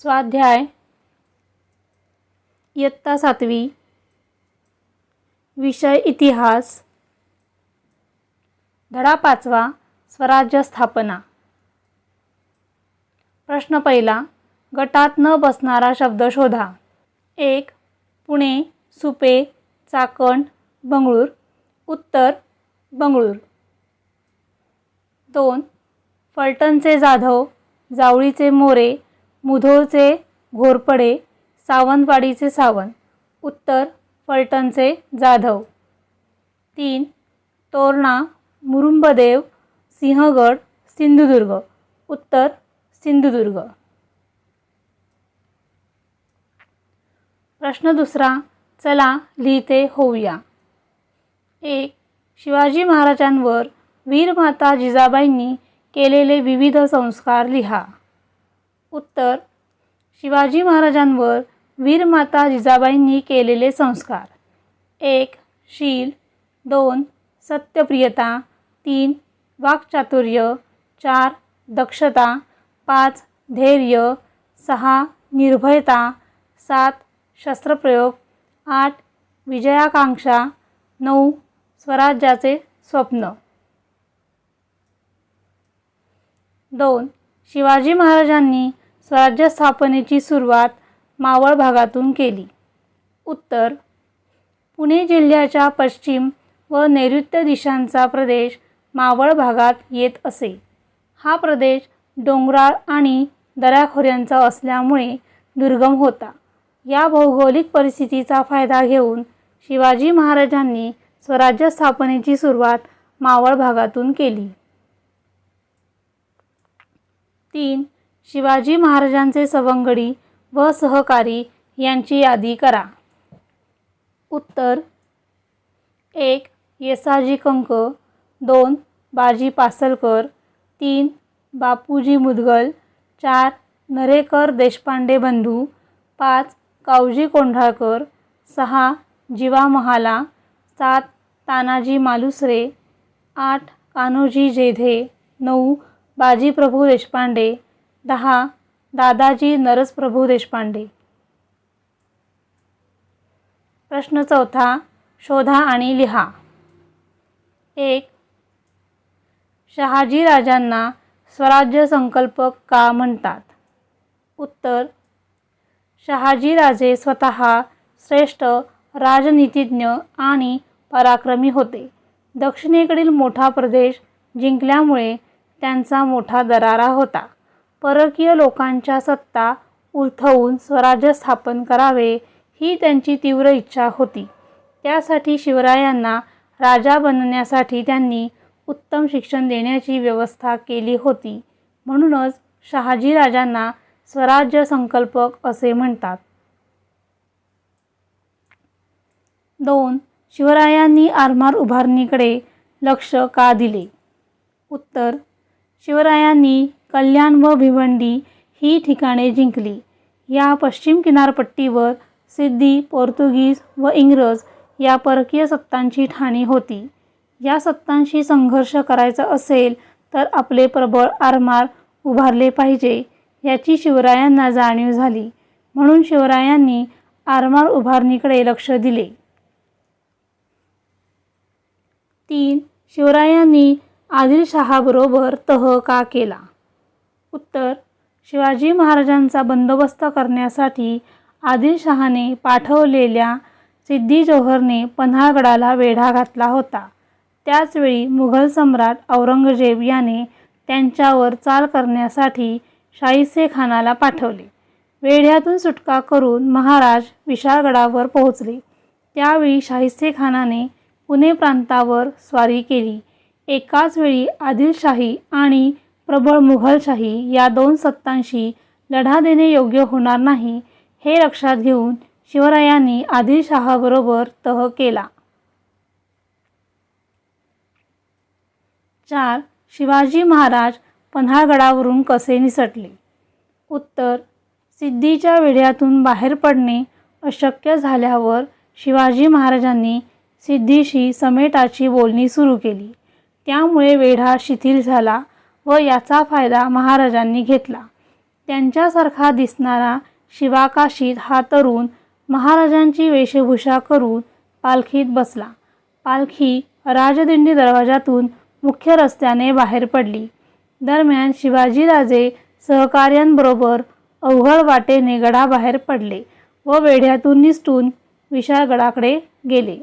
स्वाध्याय इयत्ता सातवी विषय इतिहास धडा पाचवा स्वराज्य स्थापना. प्रश्न पहिला गटात न बसणारा शब्द शोधा. एक पुणे सुपे चाकण बंगळूर. उत्तर बंगळूर. दोन फलटणचे जाधव जावळीचे मोरे मुधोळचे घोरपडे सावंतवाडीचे सावंत उत्तर फलटणचे जाधव. तीन तोरणा मुरुंबदेव सिंहगड सिंधुदुर्ग. उत्तर सिंधुदुर्ग. प्रश्न दुसरा चला लिहिते होऊया. एक शिवाजी महाराजांवर वीरमाता जिजाबाईंनी केलेले विविध संस्कार लिहा. उत्तर शिवाजी महाराजांवर वीरमाता जिजाबाईंनी केलेले संस्कार. एक शील. दोन सत्यप्रियता. तीन वाक्चातुर्य. चार दक्षता. पाच धैर्य. सहा निर्भयता. सात शस्त्रप्रयोग. आठ विजयाकांक्षा. नऊ स्वराज्याचे स्वप्न. दोन शिवाजी महाराजांनी स्वराज्य स्थापनेची सुरुवात मावळ भागातून केली. उत्तर पुणे जिल्ह्याच्या पश्चिम व नैऋत्य दिशांचा प्रदेश मावळ भागात येत असे. हा प्रदेश डोंगराळ आणि दऱ्याखोऱ्यांचा असल्यामुळे दुर्गम होता. या भौगोलिक परिस्थितीचा फायदा घेऊन शिवाजी महाराजांनी स्वराज्य स्थापनेची सुरुवात मावळ भागातून केली. तीन शिवाजी महाराजांचे सवंगडी व सहकारी यांची यादी करा. उत्तर. एक येसाजी कंक. दोन बाजी पासलकर. तीन बापूजी मुदगल. चार नरेकर देशपांडे बंधू. पाच कावजी कोंढाळकर. सहा जिवा महाला. सात तानाजी मालुसरे. आठ कान्होजी जेधे. नऊ बाजीप्रभू देशपांडे. दहा दादाजी नरसप्रभू देशपांडे. प्रश्न चौथा शोधा आणि लिहा. एक शहाजी राजांना स्वराज्य संकल्पक का म्हणतात? उत्तर शहाजी राजे स्वतः श्रेष्ठ राजनीतिज्ञ आणि पराक्रमी होते. दक्षिणेकडील मोठा प्रदेश जिंकल्यामुळे त्यांचा मोठा दरारा होता. परकीय लोकांच्या सत्ता उलथवून स्वराज्य स्थापन करावे ही त्यांची तीव्र इच्छा होती. त्यासाठी शिवरायांना राजा बनण्यासाठी त्यांनी उत्तम शिक्षण देण्याची व्यवस्था केली होती. म्हणूनच शहाजी राजांना स्वराज्य संकल्पक असे म्हणतात. दोन. शिवरायांनी आरमार उभारणीकडे लक्ष का दिले? उत्तर. शिवरायांनी कल्याण व भिवंडी ही ठिकाणे जिंकली. या पश्चिम किनारपट्टीवर सिद्धी पोर्तुगीज व इंग्रज या परकीय सत्तांची ठाणी होती. या सत्तांशी संघर्ष करायचा असेल तर आपले प्रबळ आरमार उभारले पाहिजे याची शिवरायांना जाणीव झाली. म्हणून शिवरायांनी आरमार उभारणीकडे लक्ष दिले. तीन. शिवरायांनी आदिलशहाबरोबर तह का केला? उत्तर शिवाजी महाराजांचा बंदोबस्त करण्यासाठी आदिलशहाने पाठवलेल्या सिद्धी जोहरने पन्हाळगडाला वेढा घातला होता. त्याचवेळी मुघल सम्राट औरंगजेब याने त्यांच्यावर चाल करण्यासाठी शाहिसे खानाला पाठवले. वेढ्यातून सुटका करून महाराज विशाळगडावर पोहोचले. त्यावेळी शाहिस्ते खानाने पुणे प्रांतावर स्वारी केली. एकाच वेळी आदिलशाही आणि प्रबळ मुघलशाही या दोन सत्तांशी लढा देणे योग्य होणार नाही हे लक्षात घेऊन शिवरायांनी आदिलशहाबरोबर तह केला. चार. शिवाजी महाराज पन्हाळगडावरून कसे निसटले? उत्तर. सिद्धीच्या वेढ्यातून बाहेर पडणे अशक्य झाल्यावर शिवाजी महाराजांनी सिद्धीशी समेटाची बोलणी सुरू केली. त्यामुळे वेढा शिथिल झाला व याचा फायदा महाराजांनी घेतला. त्यांच्यासारखा दिसणारा शिवाकाशीत हा तरुण महाराजांची वेशभूषा करून पालखीत बसला. पालखी राजदिंडी दरवाजातून मुख्य रस्त्याने बाहेर पडली. दरम्यान शिवाजीराजे सहकार्यांबरोबर अवघड वाटेने गडाबाहेर पडले व वेढ्यातून निसटून विशाळगडाकडे गेले.